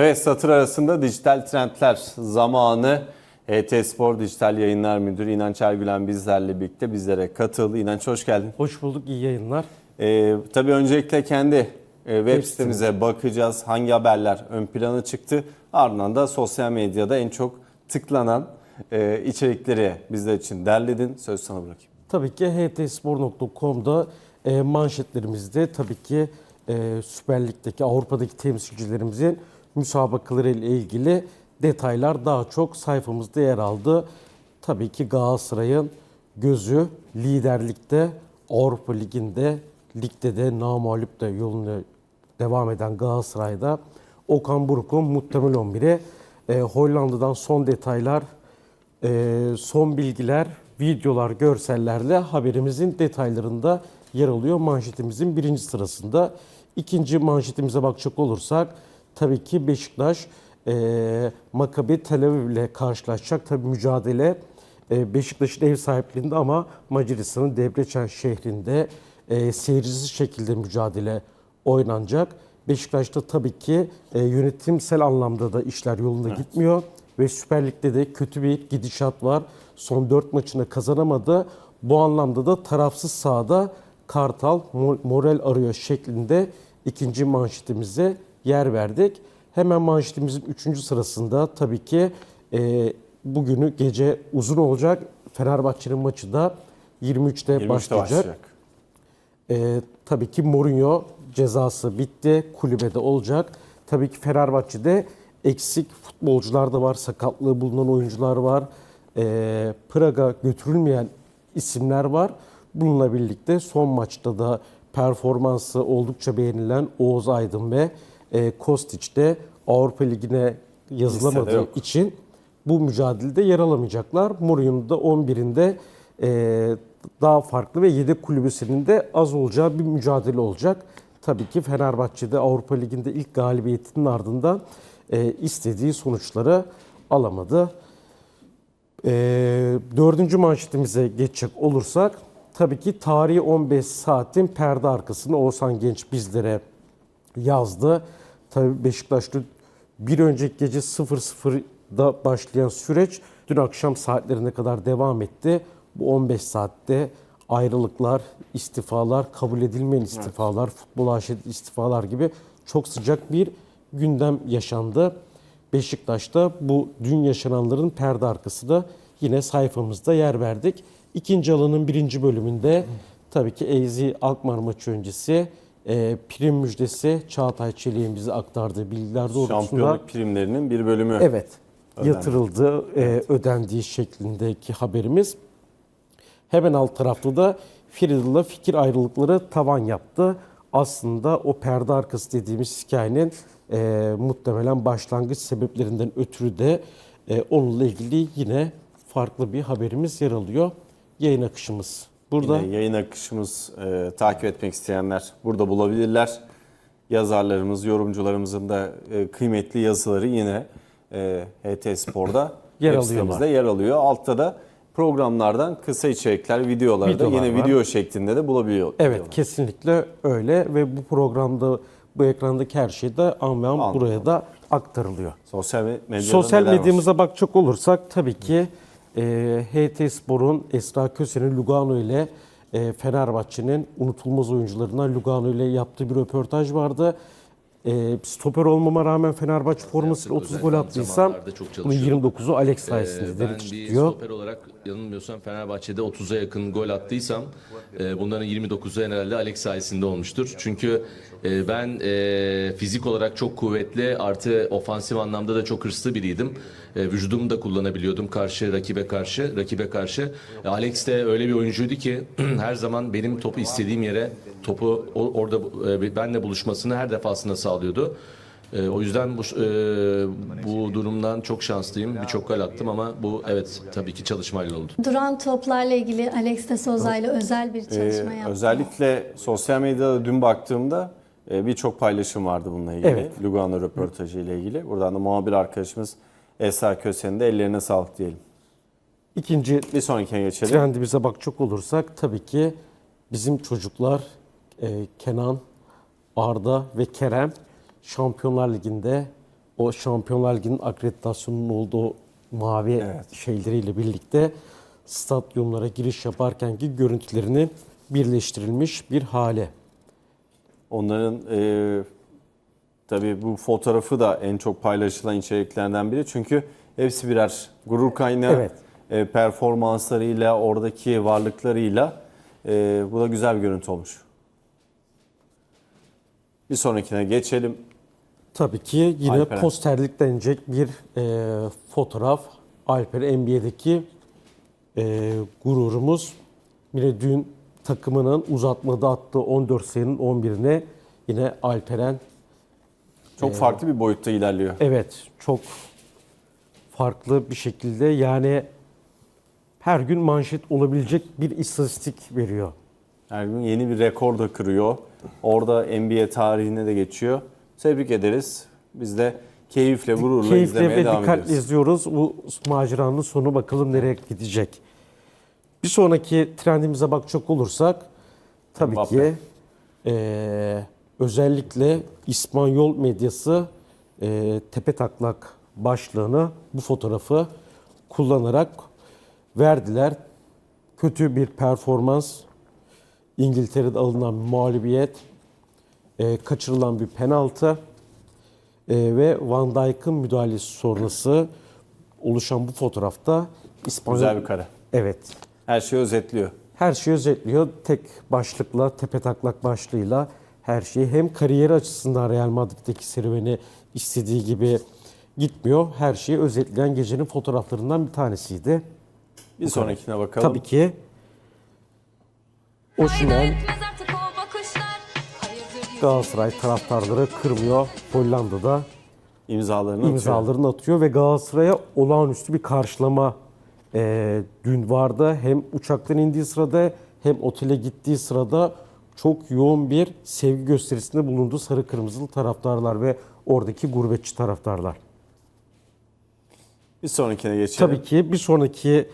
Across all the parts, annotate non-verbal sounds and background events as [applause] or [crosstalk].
Evet satır arasında dijital trendler zamanı HT Spor Dijital Yayınlar Müdürü İnanç Ergülen bizlerle birlikte bizlere katıldı. İnanç hoş geldin. Hoş bulduk, iyi yayınlar. Ee, tabii öncelikle kendi e, web sitemize bakacağız. Hangi haberler ön plana çıktı? Ardından da sosyal medyada en çok tıklanan e, içerikleri bizler için derledin. Söz sana bırakayım. Tabii ki htspor.com'da e, manşetlerimizde tabii ki e, Süper Lig'deki Avrupa'daki temsilcilerimizin müsabakaları ile ilgili detaylar daha çok sayfamızda yer aldı. Tabii ki Galatasaray'ın gözü liderlikte, Avrupa Ligi'nde, ligde de namalüp de yoluna devam eden Galatasaray'da Okan Buruk'un muhtemel 11'i e, Hollanda'dan son detaylar, e, son bilgiler, videolar, görsellerle haberimizin detaylarında yer alıyor manşetimizin birinci sırasında. İkinci manşetimize bakacak olursak tabii ki Beşiktaş e, Maccabi Tel Aviv ile karşılaşacak. Tabii mücadele e, Beşiktaş'ın ev sahipliğinde ama Macaristan'ın Debrecen şehrinde e, seyircisiz şekilde mücadele oynanacak. Beşiktaş'ta tabii ki e, yönetimsel anlamda da işler yolunda gitmiyor ve Süper Lig'de de kötü bir gidişat var. Son 4 maçını kazanamadı. Bu anlamda da tarafsız sahada Kartal mo- moral arıyor şeklinde ikinci manşetimize yer verdik. Hemen manşetimizin üçüncü sırasında tabii ki e, bugünü gece uzun olacak. Fenerbahçe'nin maçı da 23'te, 23'te başlayacak. başlayacak. Ee, tabii ki Mourinho cezası bitti. Kulübede olacak. Tabii ki Fenerbahçe'de eksik futbolcular da var. Sakatlığı bulunan oyuncular var. Ee, Praga götürülmeyen isimler var. Bununla birlikte son maçta da performansı oldukça beğenilen Oğuz Aydın ve e, Kostić de Avrupa Ligi'ne yazılamadığı için bu mücadelede yer alamayacaklar. Mourinho'nun da 11'inde e, daha farklı ve yedek kulübesinin de az olacağı bir mücadele olacak. Tabii ki Fenerbahçe'de Avrupa Ligi'nde ilk galibiyetinin ardından e, istediği sonuçları alamadı. E, dördüncü manşetimize geçecek olursak tabii ki tarihi 15 saatin perde arkasını Oğuzhan Genç bizlere yazdı. Tabii Beşiktaş'ta bir önceki gece 0-0'da başlayan süreç dün akşam saatlerine kadar devam etti. Bu 15 saatte ayrılıklar, istifalar, kabul edilmeyen istifalar, futbol aşırı istifalar gibi çok sıcak bir gündem yaşandı. Beşiktaş'ta bu dün yaşananların perde arkası da yine sayfamızda yer verdik. İkinci alanın birinci bölümünde tabii ki Eyzi Alkmaar maçı öncesi e, prim müjdesi Çağatay Çelik'in bize aktardığı bilgiler doğrultusunda Şampiyonluk primlerinin bir bölümü. evet Ödendi. yatırıldı, e, ödendiği şeklindeki haberimiz. Hemen alt tarafta da Friedl'la fikir ayrılıkları tavan yaptı. Aslında o perde arkası dediğimiz hikayenin e, muhtemelen başlangıç sebeplerinden ötürü de e, onunla ilgili yine farklı bir haberimiz yer alıyor. Yayın akışımız burada. Yine yayın akışımız e, takip etmek isteyenler burada bulabilirler. Yazarlarımız, yorumcularımızın da e, kıymetli yazıları yine e, HT Spor'da [laughs] Yer web alıyorlar. sitemizde yer alıyor. Altta da programlardan kısa içerikler, videoları da Videolar yine var. video şeklinde de bulabiliyor. Evet kesinlikle öyle ve bu programda bu ekrandaki her şey de an ve an An. buraya da aktarılıyor. Sosyal medyada Sosyal neler var? medyamıza bakacak olursak tabii ki e, HT Spor'un Esra Köse'nin Lugano ile e, Fenerbahçe'nin unutulmaz oyuncularından Lugano ile yaptığı bir röportaj vardı. E, stoper olmama rağmen Fenerbahçe formasıyla 30 gol attıysam bunun çalışıyorum. 29'u Alex Ee, sayesinde ben dedik bir diyor. stoper olarak yanılmıyorsam Fenerbahçe'de 30'a yakın gol attıysam e, bunların 29'u herhalde Alex sayesinde olmuştur. Çünkü e, ben e, fizik olarak çok kuvvetli artı ofansif anlamda da çok hırslı biriydim. E, vücudumu da kullanabiliyordum karşı rakibe karşı rakibe karşı. E, Alex de öyle bir oyuncuydu ki [clears throat] her zaman benim topu istediğim yere topu orada e, benle buluşmasını her defasında sağlıyordu. Ee, o yüzden bu e, bu durumdan çok şanslıyım. Birçok gol attım ama bu evet tabii ki çalışmayla oldu. Duran toplarla ilgili Alex de Souza ile özel bir çalışma Ee, yaptı. özellikle sosyal medyada dün baktığımda e, birçok paylaşım vardı bununla ilgili. Evet. Lugano röportajı ile ilgili. Buradan da muhabir arkadaşımız Esra Köse'nin de ellerine sağlık diyelim. İkinci Bir sonrakine geçelim. trendimize bakacak olursak tabii ki bizim çocuklar e, Kenan, Arda ve Kerem Şampiyonlar Ligi'nde o Şampiyonlar Ligi'nin akreditasyonunun olduğu mavi Evet. şeyleriyle birlikte stadyumlara giriş yaparkenki görüntülerinin birleştirilmiş bir hale. Onların e, tabii bu fotoğrafı da en çok paylaşılan içeriklerden biri. Çünkü hepsi birer gurur kaynağı. Evet. E, performanslarıyla, oradaki varlıklarıyla e, bu da güzel bir görüntü olmuş. Bir sonrakine geçelim. Tabii ki yine Alperen. posterlik denecek bir e, fotoğraf. Alper NBA'deki e, gururumuz. Yine dün takımının uzatmada attığı 14 sayının 11'ine yine Alperen Çok farklı bir boyutta ilerliyor. evet çok farklı bir şekilde yani her gün manşet olabilecek bir istatistik veriyor. Her gün yeni bir rekor da kırıyor. Orada NBA tarihine de geçiyor. Tebrik ederiz. Biz de keyifle, gururla Keyifle izlemeye ve devam dikkatle ediyoruz. izliyoruz. Bu maceranın sonu bakalım nereye gidecek. Bir sonraki trendimize bakacak olursak tabii Mbappe. ki eee, özellikle İspanyol medyası eee tepe taklak başlığını bu fotoğrafı kullanarak verdiler. Kötü bir performans, İngiltere'de alınan mağlubiyet, eee, kaçırılan bir penaltı, ee, ve Van Dijk'ın müdahalesi sonrası oluşan bu fotoğrafta İspanya... Güzel bir kare. Evet. Her şeyi özetliyor. Her şeyi özetliyor. Tek başlıkla, tepe taklak başlığıyla her şeyi hem kariyeri açısından Real Madrid'deki serüveni istediği gibi gitmiyor. Her şeyi özetleyen gecenin fotoğraflarından bir tanesiydi. Bir sonrakine bakalım. Tabii ki Osimhen Galatasaray taraftarları kırmıyor. Hollanda'da İmzalarını atıyor. imzalarını atıyor ve Galatasaray'a olağanüstü bir karşılama e, dün vardı. Hem uçaktan indiği sırada hem otele gittiği sırada çok yoğun bir sevgi gösterisinde bulundu sarı kırmızılı taraftarlar ve oradaki gurbetçi taraftarlar. Bir sonrakine geçelim. Tabii ki bir sonraki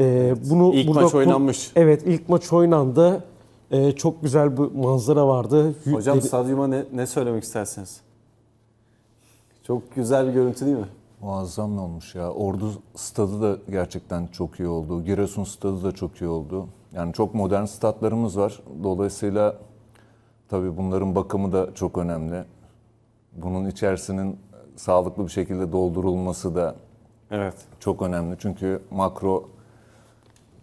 e, bunu İlk burada maç oynanmış. Evet ilk maç oynandı. E, çok güzel bir manzara vardı. Hocam dedi- stadyuma ne, ne söylemek istersiniz? Çok güzel bir görüntü değil mi? Muazzam olmuş ya. Ordu stadı da gerçekten çok iyi oldu. Giresun stadı da çok iyi oldu. Yani çok modern statlarımız var. Dolayısıyla tabii bunların bakımı da çok önemli. Bunun içerisinin sağlıklı bir şekilde doldurulması da Evet. çok önemli. Çünkü makro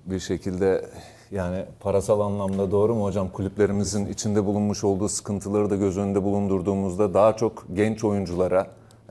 bir şekilde yani parasal anlamda doğru mu hocam? Kulüplerimizin içinde bulunmuş olduğu sıkıntıları da göz önünde bulundurduğumuzda daha çok genç oyunculara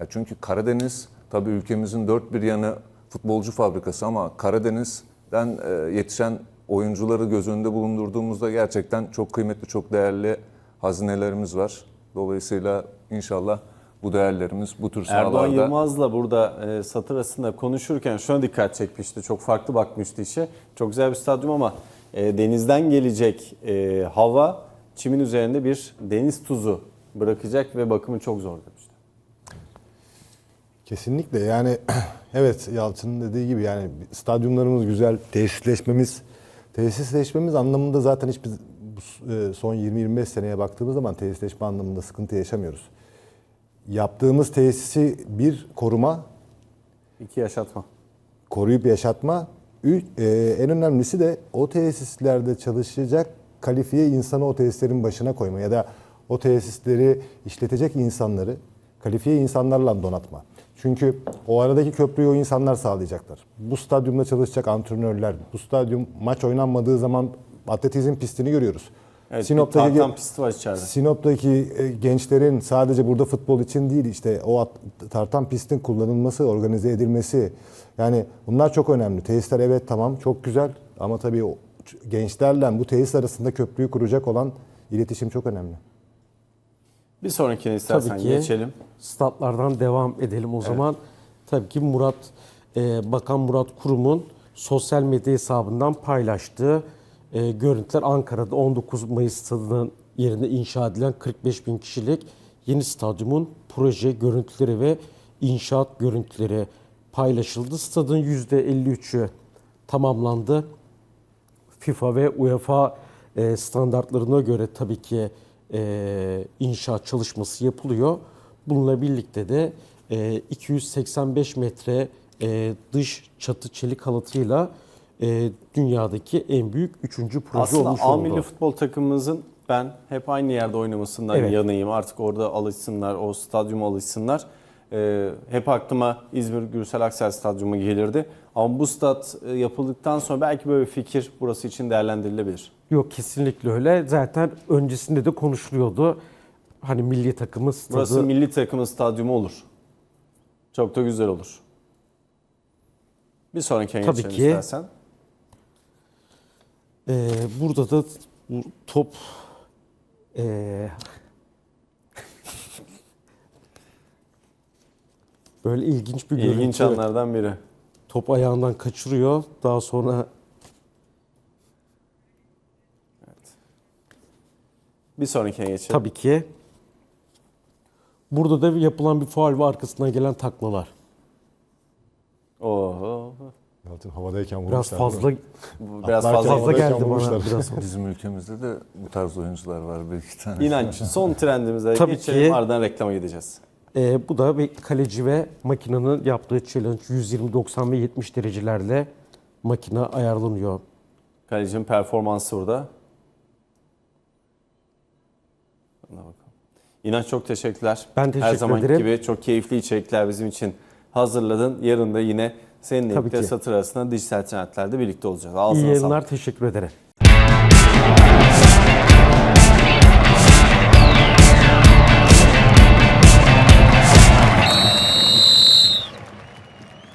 çünkü Karadeniz tabii ülkemizin dört bir yanı futbolcu fabrikası ama Karadeniz'den e, yetişen oyuncuları göz önünde bulundurduğumuzda gerçekten çok kıymetli, çok değerli hazinelerimiz var. Dolayısıyla inşallah bu değerlerimiz bu tür Erdoğan sahalarda Yılmaz'la burada e, satır arasında konuşurken şuna dikkat çekmişti. Çok farklı bakmıştı işe. Çok güzel bir stadyum ama e, denizden gelecek e, hava çimin üzerinde bir deniz tuzu bırakacak ve bakımı çok zor demişti. Kesinlikle yani [clears throat] evet Yalçın'ın dediği gibi yani stadyumlarımız güzel, tesisleşmemiz tesisleşmemiz anlamında zaten hiçbir e, son 20-25 seneye baktığımız zaman tesisleşme anlamında sıkıntı yaşamıyoruz. Yaptığımız tesisi bir koruma, İki yaşatma. koruyup yaşatma. E, en önemlisi de o tesislerde çalışacak kalifiye insanı o tesislerin başına koyma ya da o tesisleri işletecek insanları kalifiye insanlarla donatma. Çünkü o aradaki köprüyü o insanlar sağlayacaklar. Bu stadyumda çalışacak antrenörler, bu stadyum maç oynanmadığı zaman atletizm pistini görüyoruz. Evet, Sinop'taki bir tartan pisti var içeride. Sinop'taki e, gençlerin sadece burada futbol için değil işte o at- tartan pistin kullanılması, organize edilmesi. Yani bunlar çok önemli. Tesisler evet tamam çok güzel ama tabii gençlerle bu tesis arasında köprüyü kuracak olan iletişim çok önemli. Bir sonrakine istersen Tabii ki. geçelim. statlardan devam edelim o zaman. Tabii ki Murat e, Bakan Murat Kurum'un sosyal medya hesabından paylaştığı e, görüntüler Ankara'da 19 Mayıs stadının yerine inşa edilen 45 bin kişilik yeni stadyumun proje görüntüleri ve inşaat görüntüleri paylaşıldı. Stadın %53'ü tamamlandı. FIFA ve UEFA e, standartlarına göre tabii ki e, inşaat çalışması yapılıyor. Bununla birlikte de e, 285 metre e, dış çatı çelik halatıyla e, dünyadaki en büyük üçüncü proje Aslında olmuş oldu. milli futbol takımımızın ben hep aynı yerde oynamasından Evet. yanayım. Artık orada alışsınlar, o stadyuma alışsınlar. Ee, hep aklıma İzmir Gürsel Aksel Stadyumu gelirdi. Ama bu stat e, yapıldıktan sonra belki böyle bir fikir burası için değerlendirilebilir. Yok kesinlikle öyle. Zaten öncesinde de konuşuluyordu. Hani milli takımı stadı. Burası milli takımın stadyumu olur. Çok da güzel olur. Bir sonraki Tabii geçelim ki. istersen. Ee, burada da bu top ee, [laughs] böyle ilginç bir görüntü. İlginç anlardan biri. Top ayağından kaçırıyor. Daha sonra Bir sonraki geçelim. tabii ki burada da yapılan bir faul ve arkasından gelen taklalar. Zaten havadayken Biraz vurmuşlar. fazla Bu Biraz fazla. fazla geldi bana. Biraz Bizim ülkemizde de bu tarz oyuncular var bir iki tane. İnanç [laughs] son trendimize Tabii geçelim ki. ardından reklama gideceğiz. Ee, bu da bir kaleci ve makinenin yaptığı challenge 120, 90 ve 70 derecelerle makine ayarlanıyor. Kalecinin performansı burada. İnanç çok teşekkürler. Ben Her teşekkür zamanki ederim. gibi çok keyifli içerikler bizim için hazırladın. Yarın da yine seninle Tabii birlikte ki. satır arasında dijital trendlerde birlikte olacağız. Ağzına İyi sağlık. yayınlar, teşekkür ederim.